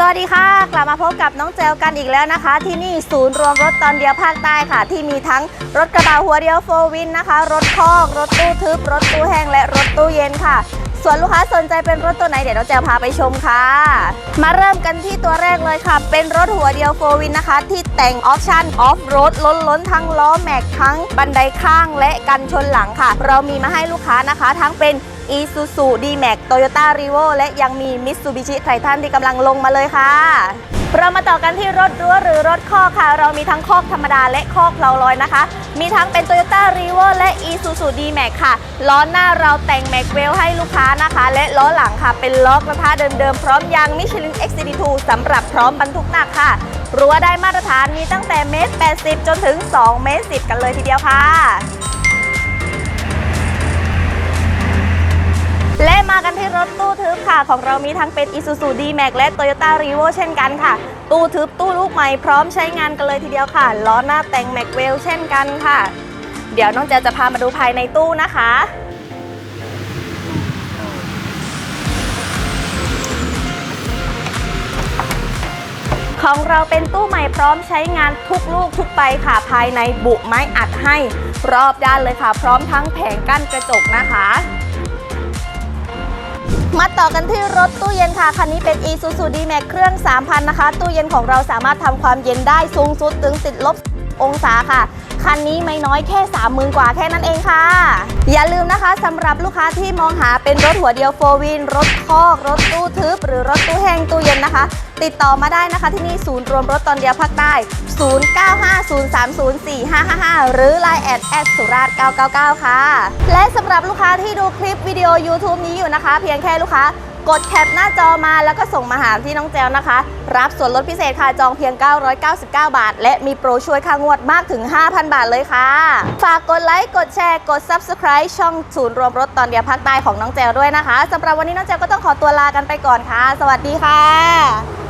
สวัสดีค่ะ กลับมาพบกับน้องเจลกันอีกแล้วนะคะ ที่นี่ศูนย์รวมรถตอนเดียวภาคใต้ค่ะ ที่มีทั้งรถกระบะหัวเดียวโฟวินนะคะ รถคอก รถตู้ทึบ รถตู้แห้งและรถตู้เย็นค่ะ ส่วนลูกค้าสนใจเป็นรถตัวไหนเดี๋ยวน้องเจลพาไปชมค่ะ มาเริ่มกันที่ตัวแรกเลยค่ะ เป็นรถหัวเดียวโฟวินนะคะ ที่แต่งออปชั่นออฟโรดล้นล้นทั้งล้อแม็กทั้งบันไดข้างและกันชนหลังค่ะ เรามีมาให้ลูกค้านะคะ ทั้งเป็น Isuzu D-Max Toyota Rivo และยังมี Mitsubishi Triton ที่กำลังลงมาเลยค่ะเรามาต่อกันที่รถรั้วหรือรถคอกค่ะ เรามีทั้งคอกธรรมดาและคอกเพลาลอยนะคะ มีทั้งเป็น Toyota Rivo และ Isuzu D-Max ค่ะ ล้อหน้าเราแต่งแม็กเวลให้ลูกค้านะคะ และล้อหลังค่ะ เป็นล้อกระทะเดิมๆ พร้อมยาง Michelin XCD2 สำหรับพร้อมบรรทุกหนักค่ะรั้วได้มาตรฐานมีตั้งแต่เมตร 80 จนถึง2เมตร10 กันเลยทีเดียวค่ะ รถตู้ทึบค่ะ ของเรามีทั้งเป็น Isuzu D-Max และ Toyota Rivo เช่นกันค่ะ ตู้ทึบตู้ลูกใหม่พร้อมใช้งานกันเลยทีเดียวค่ะ ล้อหน้าแต่ง m a c w e l l เช่นกันค่ะ เดี๋ยวน้องแจจะพามาดูภายในตู้นะคะของเราเป็นตู้ใหม่พร้อมใช้งานทุกลูกทุกใบค่ะ ภายในบุไม้อัดให้ รอบด้านเลยค่ะ พร้อมทั้งแผงกั้นกระจกนะคะ มาต่อกันที่รถตู้เย็นค่ะ คันนี้เป็น Isuzu D-Max เครื่อง 3,000 นะคะ ตู้เย็นของเราสามารถทำความเย็นได้สูงสุดถึงติดลบ องศาค่ะ คันนี้ไม่น้อยแค่ 30,000 กว่าแค่นั้นเองค่ะ อย่าลืมนะคะสำหรับลูกค้าที่มองหาเป็นรถหัวเดียวโฟวิน รถคอก รถตู้ทึบ หรือรถตู้แห้งตู้เย็นนะคะ ติดต่อมาได้นะคะที่นี่ศูนย์รวมรถตอนเดียวภาคใต้ 0950304555 หรือ Line แอดแอดสุราษฎร์999 ค่ะ และสำหรับลูกค้าที่ดูคลิปวิดีโอ YouTube นี้อยู่นะคะ เพียงแค่ลูกค้า กดแคปหน้าจอมาแล้วก็ส่งมาหาที่น้องแจวนะคะ รับส่วนลดพิเศษค่ะจองเพียง 999 บาท และมีโปรช่วยค่างวดมากถึง 5,000 บาทเลยค่ะ ฝากกดไลค์กดแชร์กด Subscribe ช่องศูนย์รวมรถตอนเดียวภาคใต้ของน้องแจวด้วยนะคะสำหรับวันนี้น้องแจวก็ต้องขอตัวลากันไปก่อนค่ะ สวัสดีค่ะ